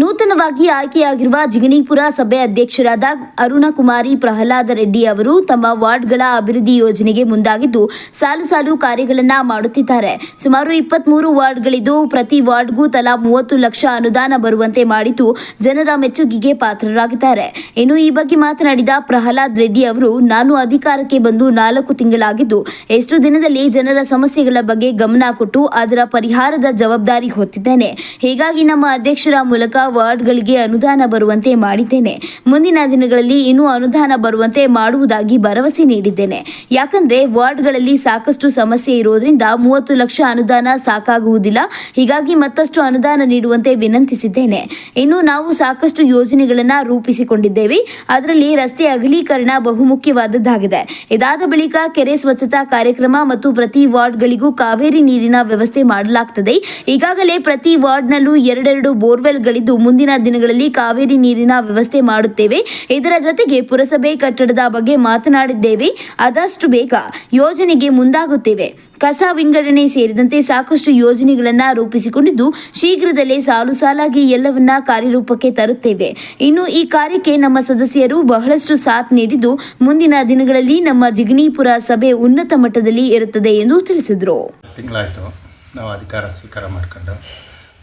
ನೂತನವಾಗಿ ಆಯ್ಕೆಯಾಗಿರುವ ಜಿಗಣಿಪುರ ಸಭೆ ಅಧ್ಯಕ್ಷರಾದ ಅರುಣಕುಮಾರಿ ಪ್ರಹ್ಲಾದ ರೆಡ್ಡಿ ಅವರು ತಮ್ಮ ವಾರ್ಡ್ಗಳ ಅಭಿವೃದ್ಧಿ ಯೋಜನೆಗೆ ಮುಂದಾಗಿದ್ದು ಸಾಲು ಸಾಲು ಕಾರ್ಯಗಳನ್ನು ಮಾಡುತ್ತಿದ್ದಾರೆ. ಸುಮಾರು ಇಪ್ಪತ್ಮೂರು ವಾರ್ಡ್ಗಳಿದ್ದು ಪ್ರತಿ ವಾರ್ಡ್ಗೂ ತಲಾ ಮೂವತ್ತು ಲಕ್ಷ ಅನುದಾನ ಬರುವಂತೆ ಮಾಡಿದ್ದು ಜನರ ಮೆಚ್ಚುಗೆಗೆ ಪಾತ್ರರಾಗಿದ್ದಾರೆ. ಇನ್ನು ಈ ಬಗ್ಗೆ ಮಾತನಾಡಿದ ಪ್ರಹ್ಲಾದ್ ರೆಡ್ಡಿ ಅವರು, ನಾನು ಅಧಿಕಾರಕ್ಕೆ ಬಂದು ನಾಲ್ಕು ತಿಂಗಳಾಗಿದ್ದು ಎಷ್ಟು ದಿನದಲ್ಲಿ ಜನರ ಸಮಸ್ಯೆಗಳ ಬಗ್ಗೆ ಗಮನ ಕೊಟ್ಟು ಅದರ ಪರಿಹಾರದ ಜವಾಬ್ದಾರಿ ಹೊತ್ತಿದ್ದೇನೆ. ಹೀಗಾಗಿ ನಮ್ಮ ಅಧ್ಯಕ್ಷರ ಮೂಲಕ ವಾರ್ಡ್ಗಳಿಗೆ ಅನುದಾನ ಬರುವಂತೆ ಮಾಡಿದ್ದೇನೆ. ಮುಂದಿನ ದಿನಗಳಲ್ಲಿ ಇನ್ನೂ ಅನುದಾನ ಬರುವಂತೆ ಮಾಡುವುದಾಗಿ ಭರವಸೆ ನೀಡಿದ್ದೇನೆ. ಯಾಕಂದ್ರೆ ವಾರ್ಡ್ಗಳಲ್ಲಿ ಸಾಕಷ್ಟು ಸಮಸ್ಯೆ ಇರುವುದರಿಂದ ಮೂವತ್ತು ಲಕ್ಷ ಅನುದಾನ ಸಾಕಾಗುವುದಿಲ್ಲ. ಹೀಗಾಗಿ ಮತ್ತಷ್ಟು ಅನುದಾನ ನೀಡುವಂತೆ ವಿನಂತಿಸಿದ್ದೇನೆ. ಇನ್ನು ನಾವು ಸಾಕಷ್ಟು ಯೋಜನೆಗಳನ್ನ ರೂಪಿಸಿಕೊಂಡಿದ್ದೇವೆ. ಅದರಲ್ಲಿ ರಸ್ತೆ ಅಗಲೀಕರಣ ಬಹುಮುಖ್ಯವಾದದ್ದಾಗಿದೆ. ಇದಾದ ಬಳಿಕ ಕೆರೆ ಸ್ವಚ್ಛತಾ ಕಾರ್ಯಕ್ರಮ ಮತ್ತು ಪ್ರತಿ ವಾರ್ಡ್ಗಳಿಗೂ ಕಾವೇರಿ ನೀರಿನ ವ್ಯವಸ್ಥೆ ಮಾಡಲಾಗುತ್ತದೆ ಈಗಾಗಲೇ ಪ್ರತಿ ವಾರ್ಡ್ನಲ್ಲೂ ಎರಡೆರಡು ಬೋರ್ವೆಲ್ಗಳಿದ್ದು ಮುಂದಿನ ದಿನಗಳಲ್ಲಿ ಕಾವೇರಿ ನೀರಿನ ವ್ಯವಸ್ಥೆ ಮಾಡುತ್ತೇವೆ. ಇದರ ಜೊತೆಗೆ ಪುರಸಭೆ ಕಟ್ಟಡದ ಬಗ್ಗೆ ಮಾತನಾಡಿದ್ದೇವೆ. ಆದಷ್ಟು ಬೇಗ ಯೋಜನೆಗೆ ಮುಂದಾಗುತ್ತೇವೆ. ಕಸ ವಿಂಗಡಣೆ ಸೇರಿದಂತೆ ಸಾಕಷ್ಟು ಯೋಜನೆಗಳನ್ನ ರೂಪಿಸಿಕೊಂಡಿದ್ದು ಶೀಘ್ರದಲ್ಲೇ ಸಾಲು ಸಾಲಾಗಿ ಎಲ್ಲವನ್ನ ಕಾರ್ಯರೂಪಕ್ಕೆ ತರುತ್ತೇವೆ. ಇನ್ನು ಈ ಕಾರ್ಯಕ್ಕೆ ನಮ್ಮ ಸದಸ್ಯರು ಬಹಳಷ್ಟು ಸಾಥ್ ನೀಡಿದ್ದು ಮುಂದಿನ ದಿನಗಳಲ್ಲಿ ನಮ್ಮ ಜಿಗಣೀಪುರ ಸಭೆ ಉನ್ನತ ಮಟ್ಟದಲ್ಲಿ ಇರುತ್ತದೆ ಎಂದು ತಿಳಿಸಿದರು. ತಿಂಗಳಾಯಿತು. ನಾವು ಅಧಿಕಾರ ಸ್ವೀಕಾರ ಮಾಡ್ಕೊಂಡು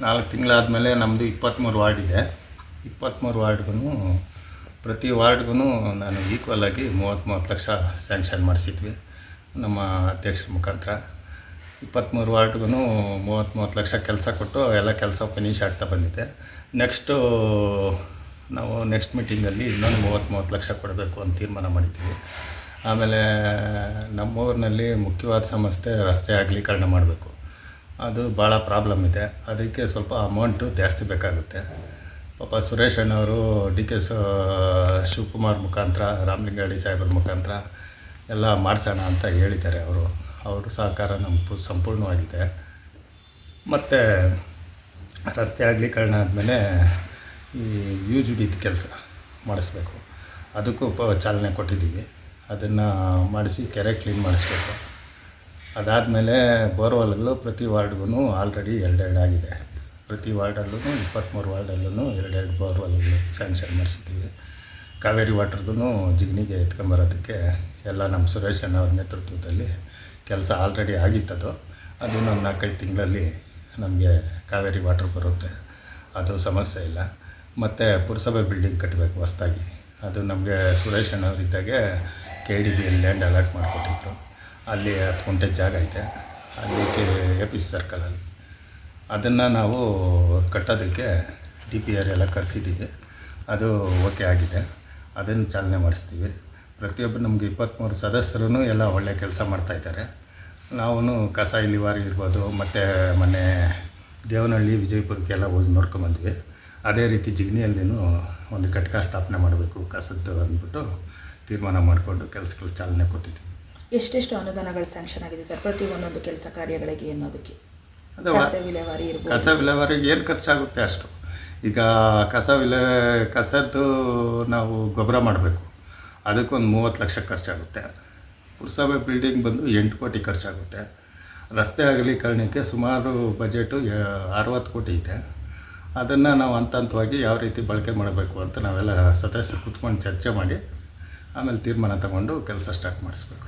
ನಾಲ್ಕು ತಿಂಗಳಾದಮೇಲೆ ನಮ್ಮದು ಇಪ್ಪತ್ತ್ಮೂರು ವಾರ್ಡ್ ಇದೆ. ಇಪ್ಪತ್ತ್ಮೂರು ವಾರ್ಡ್ಗೂ ಪ್ರತಿ ವಾರ್ಡ್ಗೂ ನಾನು ಈಕ್ವಲ್ ಆಗಿ ಮೂವತ್ತು ಮೂವತ್ತು ಲಕ್ಷ ಸ್ಯಾಂಕ್ಷನ್ ಮಾಡಿಸಿದ್ವಿ ನಮ್ಮ ಅಧ್ಯಕ್ಷರ ಮುಖಾಂತರ. ಇಪ್ಪತ್ತ್ಮೂರು ವಾರ್ಡ್ಗೂ ಮೂವತ್ತು ಮೂವತ್ತು ಲಕ್ಷ ಕೆಲಸ ಕೊಟ್ಟು ಎಲ್ಲ ಕೆಲಸ ಫಿನಿಶ್ ಆಗ್ತಾ ಬಂದಿದೆ. ನೆಕ್ಸ್ಟು ನಾವು ನೆಕ್ಸ್ಟ್ ಮೀಟಿಂಗಲ್ಲಿ ಇನ್ನೊಂದು ಮೂವತ್ತು ಮೂವತ್ತು ಲಕ್ಷ ಕೊಡಬೇಕು ಅಂತ ತೀರ್ಮಾನ ಮಾಡಿದ್ದೀವಿ. ಆಮೇಲೆ ನಮ್ಮೂರಿನಲ್ಲಿ ಮುಖ್ಯವಾದ ಸಮಸ್ಯೆ ರಸ್ತೆ ಅಗಲೀಕರಣ ಮಾಡಬೇಕು. ಅದು ಭಾಳ ಪ್ರಾಬ್ಲಮ್ ಇದೆ. ಅದಕ್ಕೆ ಸ್ವಲ್ಪ ಅಮೌಂಟು ಜಾಸ್ತಿ ಬೇಕಾಗುತ್ತೆ. ಪಾಪ ಸುರೇಶ್ ಅಣ್ಣವರು, ಡಿ ಕೆ ಶಿವಕುಮಾರ್ ಮುಖಾಂತರ, ರಾಮಲಿಂಗಾಡಿ ಸಾಹೇಬರ ಮುಖಾಂತರ ಎಲ್ಲ ಮಾಡಿಸೋಣ ಅಂತ ಹೇಳಿದ್ದಾರೆ ಅವರು. ಅವರು ಸಹಕಾರ ನಮ್ಮ ಸಂಪೂರ್ಣವಾಗಿದೆ. ಮತ್ತು ರಸ್ತೆ ಅಗಲೀಕರಣ ಆದಮೇಲೆ ಈ ಯು ಜಿ ಕೆಲಸ ಮಾಡಿಸ್ಬೇಕು. ಅದಕ್ಕೂ ಪ, ಚಾಲನೆ ಕೊಟ್ಟಿದ್ದೀವಿ. ಅದನ್ನು ಮಾಡಿಸಿ ಕೆರೆ ಕ್ಲೀನ್ ಮಾಡಿಸ್ಬೇಕು. ಅದಾದಮೇಲೆ ಬೋರ್ವೆಲ್ಗಳು ಪ್ರತಿ ವಾರ್ಡ್ಗೂ ಆಲ್ರೆಡಿ ಎರಡೆರಡು ಆಗಿದೆ. ಪ್ರತಿ ವಾರ್ಡಲ್ಲೂ ಇಪ್ಪತ್ತ್ಮೂರು ವಾರ್ಡಲ್ಲೂ ಎರಡೆರಡು ಬೋರ್ವೆಲ್ಗಳು ಸ್ಯಾಂಕ್ಷನ್ ಮಾಡಿಸಿದ್ದೀವಿ. ಕಾವೇರಿ ವಾಟರ್ಗೂ ಜಿಗ್ನಿಗೆ ಎತ್ಕೊಂಬರೋದಕ್ಕೆ ಎಲ್ಲ ನಮ್ಮ ಸುರೇಶ್ ಅಣ್ಣ ಅವ್ರ ನೇತೃತ್ವದಲ್ಲಿ ಕೆಲಸ ಆಲ್ರೆಡಿ ಆಗಿತ್ತದು. ಅದು ಇನ್ನೊಂದು ನಾಲ್ಕೈದು ತಿಂಗಳಲ್ಲಿ ನಮಗೆ ಕಾವೇರಿ ವಾಟರ್ ಬರುತ್ತೆ. ಅದು ಸಮಸ್ಯೆ ಇಲ್ಲ. ಮತ್ತು ಪುರಸಭೆ ಬಿಲ್ಡಿಂಗ್ ಕಟ್ಟಬೇಕು ಹೊಸ್ದಾಗಿ. ಅದು ನಮಗೆ Suresh ಅಣ್ಣವರಿದ್ದಾಗೆ K D B land allot ಮಾಡಿಕೊಟ್ಟಿದ್ರು. ಅಲ್ಲಿ ಹತ್ತು ಗುಂಟೆ ಜಾಗ ಐತೆ. ಅಲ್ಲಿ ಎ ಪಿ ಸಿ ಸರ್ಕಲಲ್ಲಿ ಅದನ್ನು ನಾವು ಕಟ್ಟೋದಕ್ಕೆ ಡಿ ಪಿ ಆರ್ ಎಲ್ಲ ಕರೆಸಿದ್ದೀವಿ. ಅದು ಓಕೆ ಆಗಿದೆ. ಅದನ್ನು ಚಾಲನೆ ಮಾಡಿಸ್ತೀವಿ. ಪ್ರತಿಯೊಬ್ಬರು ನಮಗೆ ಇಪ್ಪತ್ತ್ಮೂರು ಸದಸ್ಯರು ಎಲ್ಲ ಒಳ್ಳೆಯ ಕೆಲಸ ಮಾಡ್ತಾಯಿದ್ದಾರೆ ನಾವು ಕಸ ಇಲಿವಾರಿ ಇರ್ಬೋದು, ಮತ್ತು ಮೊನ್ನೆ ದೇವನಹಳ್ಳಿ ವಿಜಯಪುರಕ್ಕೆಲ್ಲ ಹೋಗಿ ನೋಡ್ಕೊಂಬಂದ್ವಿ ಅದೇ ರೀತಿ ಜಿಗಣಿಯಲ್ಲಿನೂ ಒಂದು ಘಟಕ ಸ್ಥಾಪನೆ ಮಾಡಬೇಕು ಕಸದ್ದು ಅಂದ್ಬಿಟ್ಟು ತೀರ್ಮಾನ ಮಾಡಿಕೊಂಡು ಕೆಲಸಗಳು ಚಾಲನೆ ಕೊಟ್ಟಿದ್ವಿ ಎಷ್ಟೆಷ್ಟು ಅನುದಾನಗಳು ಸ್ಯಾಂಕ್ಷನ್ ಆಗಿದೆ ಸರ್? ಪ್ರತಿ ಒಂದೊಂದು ಕೆಲಸ ಕಾರ್ಯಗಳಿಗೆ ಅನ್ನೋದಕ್ಕೆ. ಕಸ ವಿಲೇವಾರಿ ಇರ್ಬೋದು. ಕಸ ವಿಲೇವಾರಿಗೆ ಏನು ಖರ್ಚಾಗುತ್ತೆ ಅಷ್ಟು? ಈಗ ಕಸ ವಿಲೇ ಕಸದ್ದು ನಾವು ಗೊಬ್ಬರ ಮಾಡಬೇಕು. ಅದಕ್ಕೊಂದು ಮೂವತ್ತು ಲಕ್ಷ ಖರ್ಚಾಗುತ್ತೆ. ಪುರಸಭೆ ಬಿಲ್ಡಿಂಗ್ ಬಂದು ಎಂಟು ಕೋಟಿ ಖರ್ಚಾಗುತ್ತೆ. ರಸ್ತೆ ಅಗಲೀಕರಣಕ್ಕೆ ಸುಮಾರು ಬಜೆಟು ಅರವತ್ತು ಕೋಟಿ ಇದೆ. ಅದನ್ನು ನಾವು ಹಂತ ಹಂತವಾಗಿ ಯಾವ ರೀತಿ ಬಳಕೆ ಮಾಡಬೇಕು ಅಂತ ನಾವೆಲ್ಲ ಸದಸ್ಯರು ಕುತ್ಕೊಂಡು ಚರ್ಚೆ ಮಾಡಿ ಆಮೇಲೆ ತೀರ್ಮಾನ ತಗೊಂಡು ಕೆಲಸ ಸ್ಟಾರ್ಟ್ ಮಾಡಿಸ್ಬೇಕು.